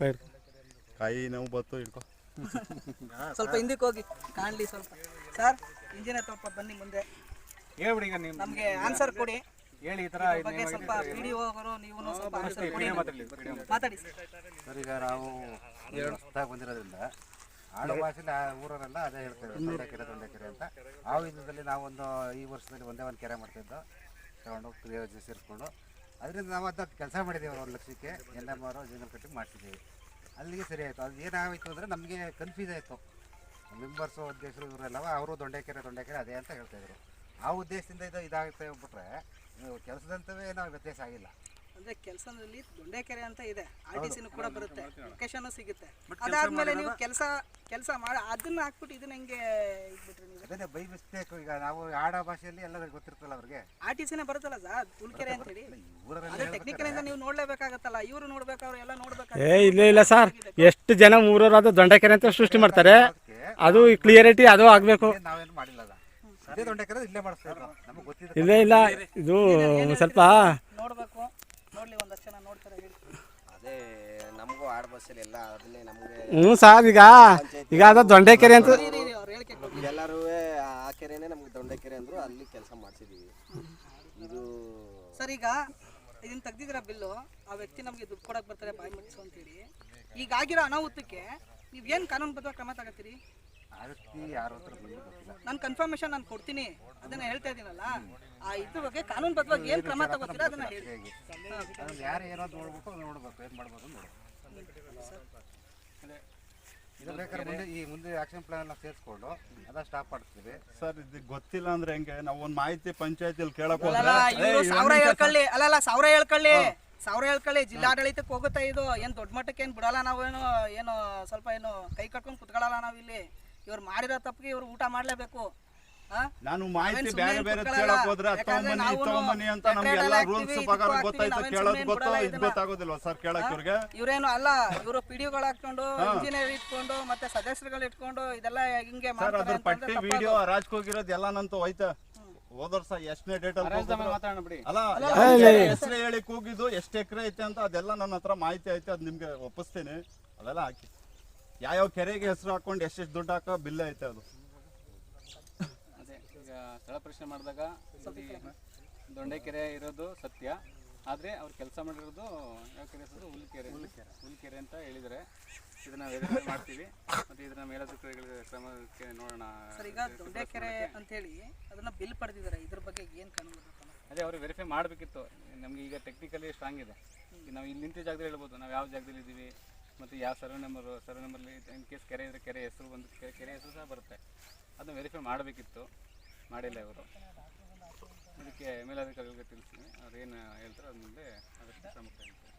ಬೈರ್ ನಾವು ನೋವು ಬತ್ತು ಹಿಡ್ಕೊ. ಸ್ವಲ್ಪ ಹಿಂದಕ್ಕೆ ಹೋಗಿ ಕಾಣ್ಲಿ ಸ್ವಲ್ಪ. ಸರ್ ಇಂಜಿನಿಯರ್ ತಪ್ಪ ಬನ್ನಿ ಮುಂದೆ. ಹೇಳ್ಬಿಡಿ ಈಗ ನೀವು. ನಮಗೆ ಆನ್ಸರ್ ಕೊಡಿ. ಹೇಳಿ ಈ ಥರ ಇದ್ರ ಬಗ್ಗೆ ಸ್ವಲ್ಪ ಪಿ ಹೋಗೋರು ನೀವು ಸ್ವಲ್ಪ ಆನ್ಸರ್ ಕೊಡಿ. ಮಾತಾಡಿ ಸರ್ ಸರ್ ಈಗ ನಾವು ಹೊಸದಾಗಿ ಬಂದಿರೋದ್ರಿಂದ ಆಡು ಭಾಷೆಲಿ ಆ ಊರವರೆಲ್ಲ ಅದೇ ಹೇಳ್ತೇವೆ ತೊಂಡೆಕೆರೆ ತೊಂಡೆಕೆರೆ ಅಂತ. ಆ ವಿಧದಲ್ಲಿ ನಾವೊಂದು ಈ ವರ್ಷದಲ್ಲಿ ಒಂದೇ ಒಂದು ಕೆರೆ ಮಾಡ್ತಿದ್ದು. ತಗೊಂಡು ಸೇರಿಸ್ಕೊಂಡು. ಅದರಿಂದ ನಾವು ಅದನ್ನ ಕೆಲಸ ಮಾಡಿದ್ದೀವಿ ಒಂದು ಲಕ್ಷಕ್ಕೆ. N M R jungle cutting ಮಾಡ್ತಿದ್ದೀವಿ. ಅಲ್ಲಿಗೆ ಸರಿ ಆಯಿತು. ಅದು ಏನಾಯಿತು ಅಂದರೆ ನಮಗೆ ಕನ್ಫ್ಯೂಸ್ ಆಯಿತು. ಮೆಂಬರ್ಸು ಅಧ್ಯಕ್ಷರು ಇವರೆಲ್ಲವ ಅವರು ದೊಂಡೆಕೆರೆ ದೊಂಡೆಕೆರೆ ಅದೇ ಅಂತ ಹೇಳ್ತಾಯಿದ್ರು ಆ ಉದ್ದೇಶದಿಂದ ಇದು ಇದಾಗುತ್ತೆ ಬಿಟ್ರೆ ಕೆಲಸದಂತವೇ ಏನೋ ವ್ಯತ್ಯಾಸ ಆಗಿಲ್ಲ. ಅಂದ್ರೆ ಕೆಲಸದಲ್ಲಿ ದೊಂಡೆಕೆರೆ ಅಂತ ಇದೆ. ಆರ್ ಟಿ ಸಿನೂ ಕೂಡ ಬರುತ್ತೆ. ಲೊಕೇಶನ್ ಸಿಗುತ್ತೆ. ಅದಾದ್ಮೇಲೆ ನೀವು ಕೆಲಸ ಕೆಲಸ ಮಾಡಿ ಅದನ್ನ ಹಾಕ್ಬಿಟ್ಟು ಇದನ್ನ ಹೆಂಗೆ ಇಟ್ಬಿಟ್ರಿ ನೀವು ಅದೇ ಬೈ ಮಿಸ್ಟೇಕ್. ಈಗ ನಾವು ಆಡ ಭಾಷೆಯಲ್ಲಿ ಎಲ್ಲ ಗೊತ್ತಿರ್ತಲ್ಲ ಅವ್ರಿಗೆ. ಆರ್ ಟಿ ಸಿನೇ ಬರುತ್ತಲ್ಲ ಸರ್ ತುಲ್ಕೆರೆ ಅಂತ ಹೇಳಿ ಅದೇ ಟೆಕ್ನಿಕಲ್ ಇಂದ ನೀವು ನೋಡ್ಲೇಬೇಕಾಗತ್ತಲ್ಲ ಇವರು ನೋಡ್ಬೇಕಾದ್ರೆ ಎಲ್ಲ ಏ ನೋಡ್ಬೇಕಾದ್ರೆ ಇಲ್ಲ ಇಲ್ಲ ಸರ್. ಎಷ್ಟು ಜನ ಊರವ್ರು ಅದು ದೊಂಡೆಕೆರೆ ಅಂತ ಸೃಷ್ಟಿ ಮಾಡ್ತಾರೆ. ಅದು ಕ್ಲಿಯರಿಟಿ ಅದು ಆಗಬೇಕು. ನಾವೇನು ಮಾಡಿಲ್ಲ ಅದ ಇಲ್ಲೇ ಮಾಡಿಸ್ತಾ ಇದ್ರು ನಮಗೆ ಗೊತ್ತಿದೆ. ಇಲ್ಲ ಇಲ್ಲ ಇದು ಸ್ವಲ್ಪ ನೋಡ್ಬೇಕು. ನೋಡ್ಲಿ ಒಂದಷ್ಟು ಜನ ನೋಡ್ತಾರೆ ಹೇಳಿ. ಅದೇ ನಮಗೂ ಆಡ್ ಬಸ್ಸಲ್ಲಿ ಎಲ್ಲ ಅದನ್ನೇ ನಮಗೆ ಹ್ಞೂ ಸರ್ ಈಗ ಈಗ ಅದು ದೊಂಡೆಕೆರೆ ಅಂತ ಎಲ್ಲರೂ ಆ ಕೆರೆನೇ ನಮ್ಗೆ ದೊಂಡೆಕೆರೆ ಅಂದ್ರು ಅಲ್ಲಿ ಕೆಲಸ ಮಾಡ್ಸಿದೀವಿ. ಇದು ಸರ್ ಈಗ ಇದನ್ನ ತೆಗ್ದಿದ್ರ ಬಿಲ್ಲು? ಆ ವ್ಯಕ್ತಿ ನಮಗೆ ದುಡ್ಡು ಕೊಡಕ್ ಬರ್ತಾರೆ ಬಾಯಿ ಮುಚ್ಚು ಅಂತೇಳಿ. ಈಗ ಆಗಿರೋ ಅನಾಹುತಕ್ಕೆ ನೀವು ಏನು ಕಾನೂನುಬದ್ಧ ಕ್ರಮ ತಗೋತೀರಿ? ನಾನು ಕನ್ಫರ್ಮೇಶನ್ ನಾನು ಕೊಡ್ತೀನಿ. ಅದನ್ನ ಹೇಳ್ತಾ ಇದೀನಲ್ಲ. ಆ ಇದ್ರ ಬಗ್ಗೆ ಕಾನೂನು ಬದ್ಧವಾಗಿ ಏನು ಕ್ರಮ ತಗೋತೀರಾ ಅದನ್ನ ಹೇಳಿ. ಯಾರು ಏನೋ ನೋಡ್ಬಿಟ್ಟು ನೋಡ್ಬೇಕು. ಏನು ಮಾಡ್ಬೋದು ನೋಡಿ. ನೋಡ್ಬೇಕು ಇದು ಬೇಕಾದ್ರೆ ಮುಂದೆ ಈ ಮುಂದೆ ಆಕ್ಷನ್ ಪ್ಲಾನ್ ಎಲ್ಲ ಸೇರಿಸ್ಕೊಂಡು ಅದ ಸ್ಟಾಪ್ ಮಾಡ್ತೀವಿ. ಸರ್ ಇದು ಗೊತ್ತಿಲ್ಲ ಅಂದ್ರೆ ಹೆಂಗೆ? ನಾವು ಒಂದು ಮಾಹಿತಿ ಪಂಚಾಯತಿಲಿ ಕೇಳಕ್ ಹೋದ್ರೆ ಸಾವಿರ ಹೇಳ್ಕೊಳ್ಳಿ. ಅಲ್ಲಲ್ಲ ಸಾವಿರ ಹೇಳ್ಕೊಳ್ಳಿ. ಸಾವಿರ ಹೇಳ್ಕೊಳ್ಳಿ. ಜಿಲ್ಲಾಡಳಿತಕ್ಕೆ ಹೋಗುತ್ತೆ ಇದು. ಏನು ದೊಡ್ಡ ಮಟ್ಟಕ್ಕೆ ಏನು ಬಿಡಲ್ಲ ನಾವೇನು ಏನು ಸ್ವಲ್ಪ ಏನು ಕೈ ಕಟ್ಕೊಂಡು ಕುತ್ಕೊಳ್ಳಲ್ಲ ನಾವಿಲ್ಲಿ. ಇವ್ರು ಮಾಡಿರೋ ತಪ್ಪಿಗೆ ಇವ್ರು ಊಟ ಮಾಡಲೇಬೇಕು. ನಾನು ಮಾಹಿತಿ ಬೇರೆ ಬೇರೆ. ಕೇಳಕ್ ಹೋದ್ರೆ ತಗೊಂಬನ್ನಿ ನಾವುನು ಅಂತ ನಮ್ಗೆ ನಮ್ಗೆಲ್ಲ ಎಲ್ಲ ರೂಲ್ಸ್ ಪ್ರಕಾರ ಗೊತ್ತಾಯ್ತು ಕೇಳೋದ್ ಗೊತ್ತೋ ಇದ್ ಗೊತ್ತಾಗೋದಿಲ್ವಾ ಸರ್ ಕೇಳಕ್ ಇವ್ರಿಗೆ? ಇವ್ರೇನು ಅಲ್ಲ ಇವರು ಪಿಡಿಒಗಳು ಹಾಕೊಂಡು ಇಂಜಿನಿಯರ್ ಇಟ್ಕೊಂಡು ಮತ್ತೆ ಸದಸ್ಯರುಗಳು ಇಟ್ಕೊಂಡು ಇದೆಲ್ಲ ಹಿಂಗೆ ಸರ್ ಮಾಡ್ತಾರೆ ಅದ್ರ ಪಟ್ಟಿ. ವಿಡಿಯೋ ರಾಜ್ಕ್ ಹೋಗಿರೋದು ಎಲ್ಲ ನಂತು ಹೋಯ್ತಾ ಹೋದ ವರ್ಷ ಎಷ್ಟನೇ ಡೇಟ್ ಅಲ್ಲಿ ಅಲ್ಲ ಹೆಸರು ಹೇಳಿ ಕೂಗಿದ್ದು ಎಷ್ಟು ಎಕರೆ ಐತೆ ಅಂತ ಅದೆಲ್ಲ ನನ್ನ ಹತ್ರ ಮಾಹಿತಿ ಐತೆ ಅದು ನಿಮ್ಗೆ ಒಪ್ಪಿಸ್ತೀನಿ. ಅದೆಲ್ಲ ಹಾಕಿ. ಯಾವ್ಯಾವ ಕೆರೆಗೆ ಹೆಸರು ಹಾಕೊಂಡು ಎಷ್ಟೆಷ್ಟು ದುಡ್ಡು ಹಾಕೋ ಬಿಲ್ ಐತೆ ಅದು. ಸ್ಥಳ ಪ್ರಶ್ನೆ ಮಾಡಿದಾಗ ದೊಂಡೆಕೆರೆ ಇರೋದು ಸತ್ಯ. ಆದರೆ ಅವ್ರು ಕೆಲಸ ಮಾಡಿರೋದು ಯಾವ ಕೆರೆ ಹೆಸರು ಹುಲ್ಕೆರೆ. ಹುಲ್ಕೆರೆ ಅಂತ ಹೇಳಿದರೆ ಇದನ್ನ ವೆರಿಫೈ ಮಾಡ್ತೀವಿ. ಮತ್ತು ಇದನ್ನ ಮೇಲಧಿಕಾರಿಗಳ ಕ್ರಮಕ್ಕೆ ನೋಡೋಣ. ಸರ್ ಈಗ ದೊಡ್ಡಕೆರೆ ಅಂತೇಳಿ ಅದನ್ನ ಬಿಲ್ ಪಡೆದಿದ್ದಾರೆ. ಇದ್ರ ಬಗ್ಗೆ ಏನು ಕಾನೂನು ಅದೇ ಅವರು ವೆರಿಫೈ ಮಾಡಬೇಕಿತ್ತು. ನಮಗೆ ಈಗ ಟೆಕ್ನಿಕಲಿ ಸ್ಟ್ರಾಂಗ್ ಇದೆ. ನಾವು ಇಲ್ಲಿ ನಿಂತ ಜಾಗದಲ್ಲಿ ಹೇಳ್ಬೋದು. ನಾವು ಯಾವ ಜಾಗದಲ್ಲಿ ಇದ್ದೀವಿ ಮತ್ತು ಯಾವ ಸರ್ವೆ ನಂಬರು ಸರ್ವೆ ನಂಬರ್ಲಿ ಇನ್ ಕೇಸ್ ಕೆರೆ ಇದ್ದರೆ ಕೆರೆ ಹೆಸರು ಒಂದು ಕೆರೆ ಕೆರೆ ಹೆಸರು ಸಹ ಬರುತ್ತೆ. ಅದನ್ನ ವೆರಿಫೈ ಮಾಡಬೇಕಿತ್ತು. ಮಾಡಿಲ್ಲ ಇವರು. ಇದಕ್ಕೆ ಮೇಲಧಿಕಾರಿಗಳಿಗೆ ತಿಳಿಸ್ತೀನಿ. ಅವ್ರು ಏನು ಹೇಳ್ತಾರೋ ಅದ್ರ ಮುಂದೆ ಅದಕ್ಕೆ ಕ್ರಮ ಕೈಗೊಳ್ತೀನಿ.